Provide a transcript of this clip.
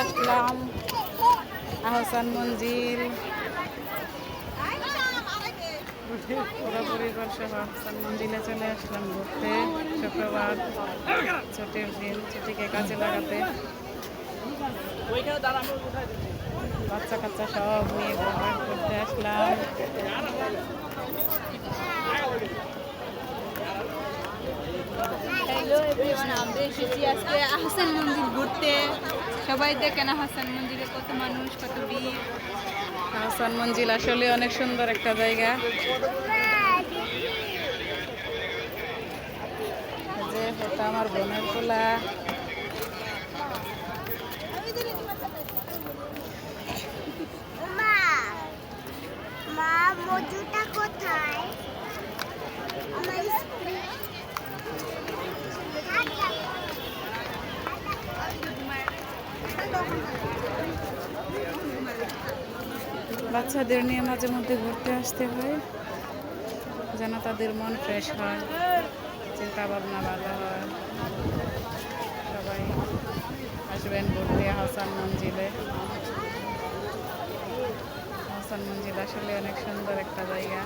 আসলাম আহসান মঞ্জিল পুরো পরিবার সহ আহসান চলে আসলাম ঘুরতে শুক্রবার ছুটির দিন ছুটিকে কাজে লাগাতে বাচ্চা কাচ্চা সব নিয়ে করতে আসলাম হ্যালো এভরিওয়ান আমরা এসেছি আজকে আহসান মন্দির ঘুরতে। সবাই দেখেন আহসান মন্দিরে কত মানুষ কত ভিড়। আহসান মঞ্জিল আসলে অনেক সুন্দর একটা জায়গা। যে এটা আমার বোনের পোলা। মা মা মজুটা কোথায় আমার স্ত্রী বাচ্চাদের নিয়ে মাঝে মধ্যে ঘুরতে আসতে হয়, যেন তাদের মন ফ্রেশ হয় চিন্তা ভাবনা ভালো হয়। সবাই আসবেন ঘুরতে হাসান মঞ্জিলে। হাসান মঞ্জিল আসলে অনেক সুন্দর একটা জায়গা।